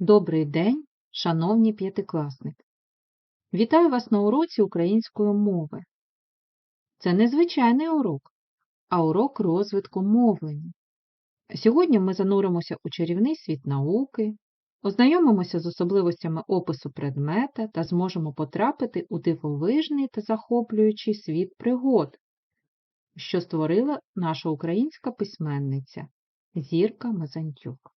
Добрий день, шановні п'ятикласники! Вітаю вас на уроці української мови. Це не звичайний урок, а урок розвитку мовлення. Сьогодні ми зануримося у чарівний світ науки, ознайомимося з особливостями опису предмета та зможемо потрапити у дивовижний та захоплюючий світ пригод, що створила наша українська письменниця Зірка Мазантюк.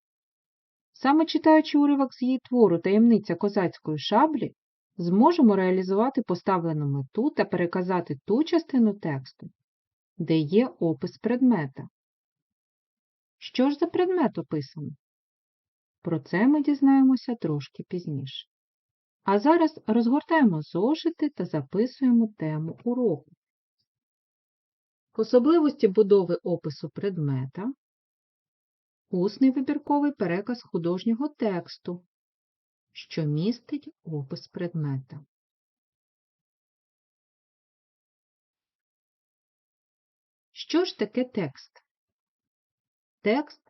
Саме читаючи уривок з її твору Таємниця козацької шаблі, зможемо реалізувати поставлену мету та переказати ту частину тексту, де є опис предмета. Що ж за предмет описано? Про це ми дізнаємося трошки пізніше. А зараз розгортаємо зошити та записуємо тему уроку. Особливості будови опису предмета Усний вибірковий переказ художнього тексту, що містить опис предмета. Що ж таке текст? Текст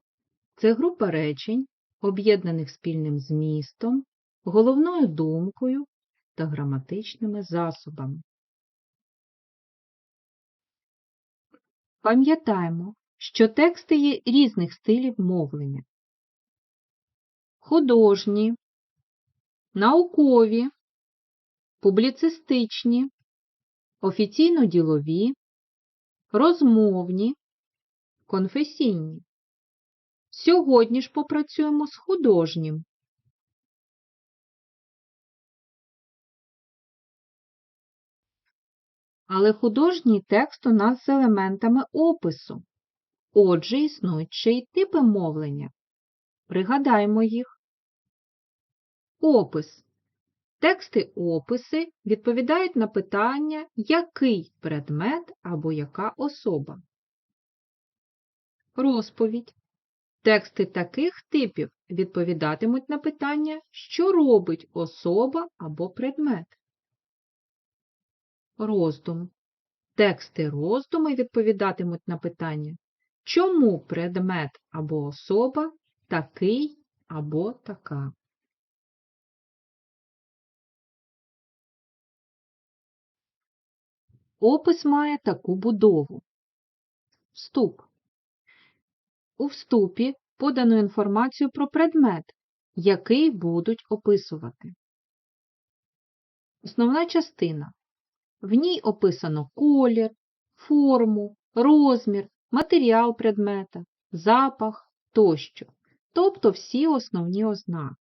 це група речень, об'єднаних спільним змістом, головною думкою та граматичними засобами. Пам'ятаємо, що тексти є різних стилів мовлення. Художні, наукові, публіцистичні, офіційно-ділові, розмовні, конфесійні. Сьогодні ж попрацюємо з художнім. Але художній текст у нас з елементами опису. Отже, існують ще й типи мовлення. Пригадаймо їх. Опис. Тексти описи відповідають на питання, який предмет або яка особа. Розповідь. Тексти таких типів відповідатимуть на питання, що робить особа або предмет. Роздум. Тексти роздуми відповідатимуть на питання, чому предмет або особа такий або така. Опис має таку будову. Вступ. У вступі подано інформацію про предмет, який будуть описувати. Основна частина. В ній описано колір, форму, розмір, матеріал предмета, запах тощо, тобто всі основні ознаки.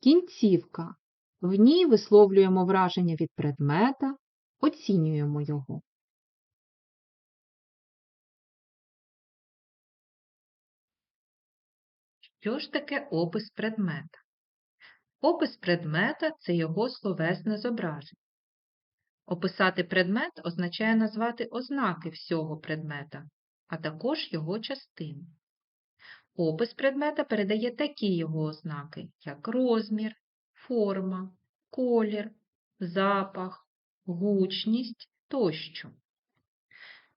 Кінцівка. В ній висловлюємо враження від предмета, оцінюємо його. Що ж таке опис предмета? Опис предмета це його словесне зображення. Описати предмет означає назвати ознаки всього предмета, а також його частин. Опис предмета передає такі його ознаки, як розмір, форма, колір, запах, гучність тощо.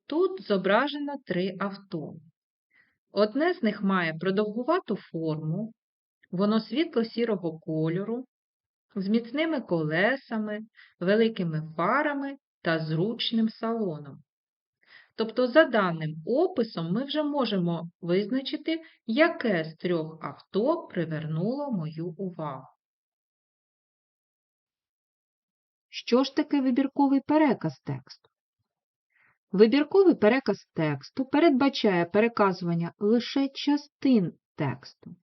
Тут зображено три авто. Одне з них має продовгувату форму, воно світло-сірого кольору, з міцними колесами, великими фарами та зручним салоном. Тобто, за даним описом, ми вже можемо визначити, яке з трьох авто привернуло мою увагу. Що ж таке вибірковий переказ тексту? Вибірковий переказ тексту передбачає переказування лише частин тексту.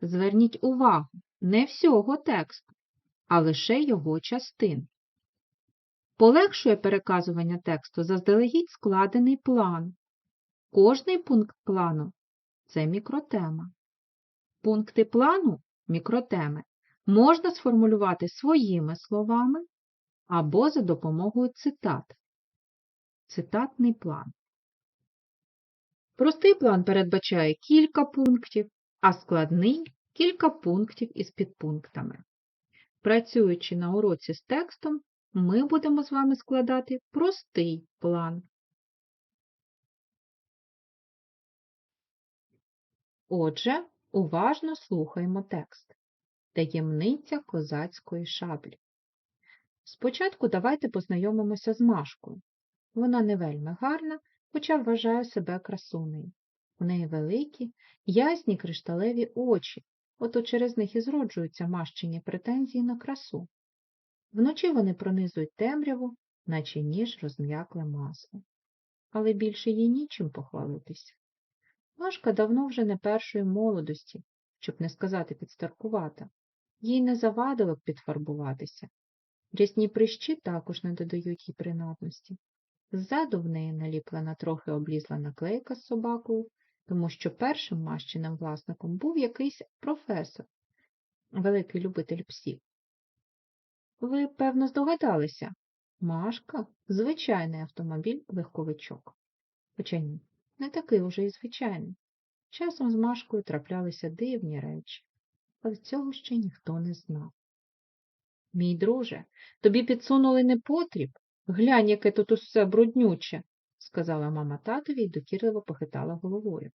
Зверніть увагу, не всього тексту, а лише його частин. Полегшує переказування тексту заздалегідь складений план. Кожний пункт плану це мікротема. Пункти плану мікротеми можна сформулювати своїми словами або за допомогою цитат. Цитатний план. Простий план передбачає кілька пунктів, а складний кілька пунктів із підпунктами. Працюючи на уроці з текстом, ми будемо з вами складати простий план. Отже, Уважно слухаймо текст. Таємниця козацької шаблі. Спочатку давайте познайомимося з Машкою. Вона не вельми гарна, хоча вважає себе красунею. У неї великі, ясні кришталеві очі, ото через них і зроджуються Машчині претензії на красу. Вночі вони пронизують темряву, наче ніж розм'якле масло. Але більше їй нічим похвалитися. Машка давно вже не першої молодості, щоб не сказати підстаркувата. Їй не завадило б підфарбуватися. Рясні прищі також не додають їй принадності. Ззаду в неї наліплена трохи облізла наклейка з собакою, тому що першим мащиним власником був якийсь професор, великий любитель псів. Ви, певно, здогадалися, Машка звичайний автомобіль-легковичок. Хоча ні, не такий уже і звичайний. Часом з Машкою траплялися дивні речі, але цього ще ніхто не знав. Мій друже, тобі підсунули непотріб. Глянь, яке тут усе бруднюче, сказала мама татові і докірливо похитала головою.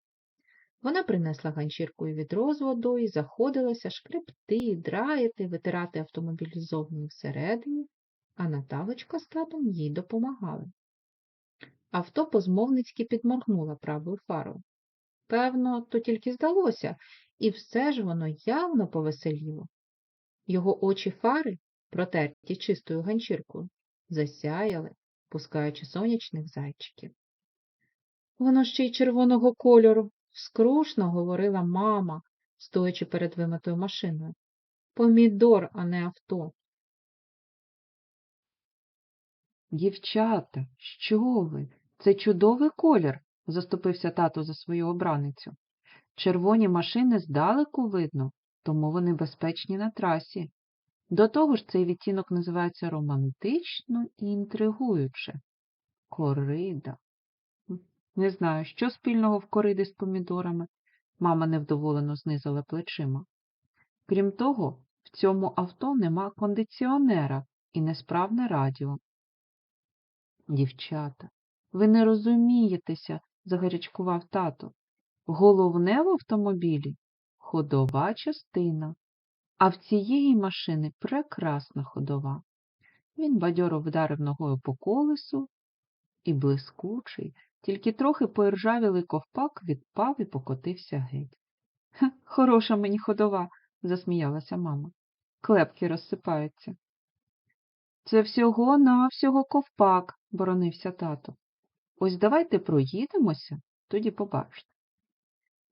Вона принесла ганчірку і відро з водою, заходилася шкребти, драїти, витирати автомобіль ззовні всередині, а Наталочка з татом їй допомагали. Авто позмовницьки підморгнула правою фарою. Певно, то тільки здалося, і все ж воно явно повеселіло. Його очі фари, протерті чистою ганчіркою, засяяли, пускаючи сонячних зайчиків. Воно ще й червоного кольору, скрушно говорила мама, стоячи перед вимитою машиною. Помідор, а не авто. Дівчата, що ви? Це чудовий колір, заступився тато за свою обраницю. Червоні машини здалеку видно, тому вони безпечні на трасі. До того ж цей відтінок називається романтично і інтригуюче. Корида. Не знаю, що спільного в кориди з помідорами. Мама невдоволено знизила плечима. Крім того, в цьому авто нема кондиціонера і несправне радіо. Дівчата, ви не розумієтеся, загарячкував тато. Головне в автомобілі ходова частина, а в цієї машини прекрасна ходова. Він бадьоро вдарив ногою по колесу, і блискучий, тільки трохи поіржавілий ковпак відпав і покотився геть. «Ха, хороша мені ходова, засміялася мама. Клепки розсипаються. Це всього навсього ковпак, боронився тато. Ось давайте проїдемося, тоді побачите.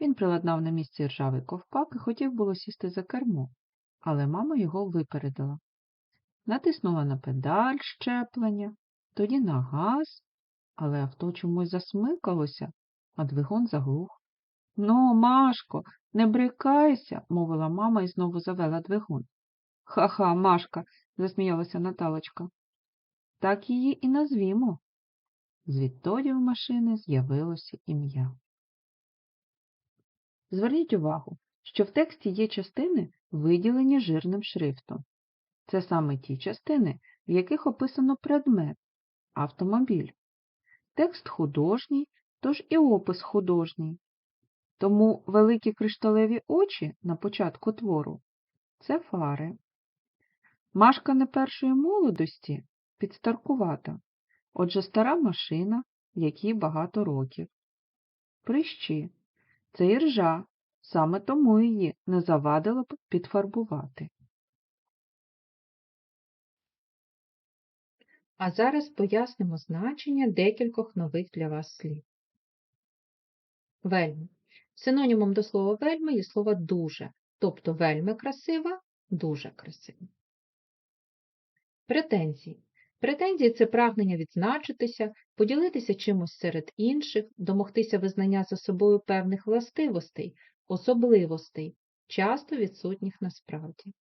Він приладнав на місці ржавий ковпак і хотів було сісти за кермо, але мама його випередила. Натиснула на педаль щеплення, тоді на газ, але авто чомусь засмикалося, а двигун заглух. Ну, Машко, не брикайся, мовила мама і знову завела двигун. Ха-ха, Машка, засміялася Наталочка. Так її і назвімо. Звідтоді в машини з'явилося ім'я. Зверніть увагу, що в тексті є частини, виділені жирним шрифтом. Це саме ті частини, в яких описано предмет автомобіль. Текст художній, тож і опис художній. Тому великі кришталеві очі на початку твору це фари. Машка не першої молодості підстаркувата, отже стара машина, якій багато років. Прищі це іржа, саме тому її не завадило б підфарбувати. А зараз пояснимо значення декількох нових для вас слів. Вельми. Синонімом до слова вельми є слово дуже, тобто вельми красива, дуже красива. Претензії. Претензії це прагнення відзначитися, поділитися чимось серед інших, домогтися визнання за собою певних властивостей, особливостей, часто відсутніх насправді.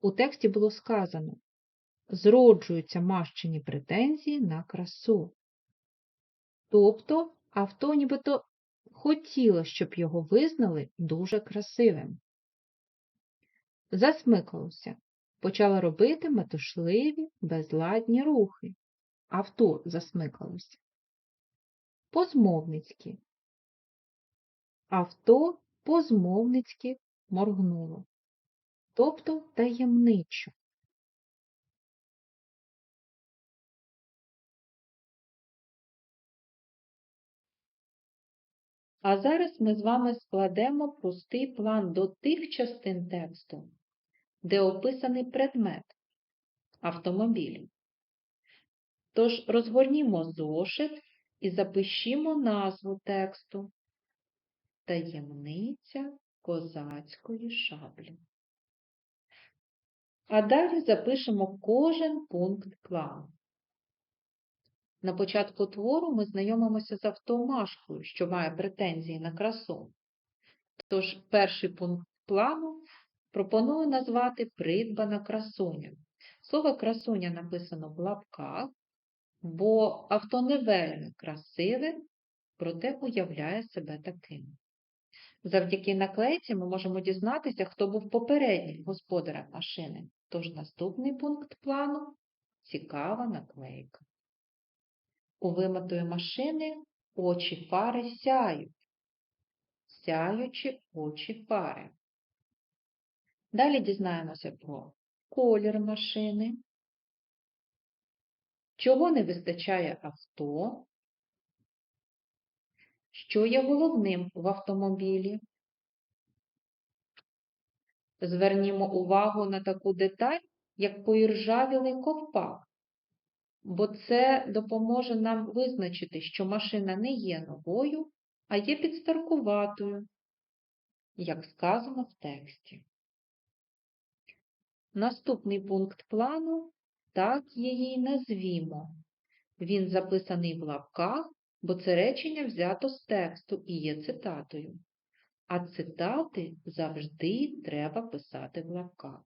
У тексті було сказано зроджуються мащені претензії на красу. Тобто авто нібито хотіло, щоб його визнали дуже красивим. Засмикалося, почало робити метушливі, безладні рухи. Авто засмикалося. Позмовницькі. Авто позмовницьки моргнуло, тобто таємничо. А зараз ми з вами складемо простий план до тих частин тексту, де описаний предмет автомобілі. Тож розгорнімо зошит і запишімо назву тексту Таємниця козацької шаблі. А далі запишемо кожен пункт плану. На початку твору ми знайомимося з автомашкою, що має претензії на красу. Тож перший пункт плану пропоную назвати придбана красуня. Слово красуня написано в лапках, бо авто не вельми красиве, проте уявляє себе таким. Завдяки наклейці ми можемо дізнатися, хто був попереднім господарем машини. Тож наступний пункт плану цікава наклейка. У вимитої машини очі фари сяють, сяючі очі фари. Далі дізнаємося про колір машини, чого не вистачає авто, що є головним в автомобілі. Звернімо увагу на таку деталь, як поіржавілий ковпак, бо це допоможе нам визначити, що машина не є новою, а є підстаркуватою, як сказано в тексті. Наступний пункт плану так її назвімо. Він записаний в лапках, бо це речення взято з тексту і є цитатою. А цитати завжди треба писати в лапках.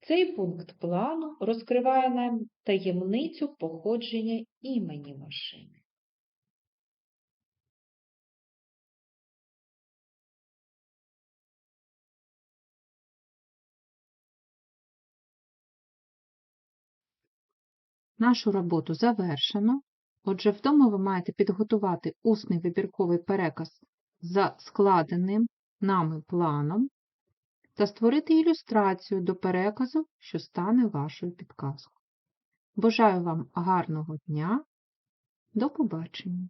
Цей пункт плану розкриває нам таємницю походження імені машини. Нашу роботу завершено. Отже, вдома ви маєте підготувати усний вибірковий переказ за складеним нами планом та створити ілюстрацію до переказу, що стане вашою підказкою. Бажаю вам гарного дня. До побачення!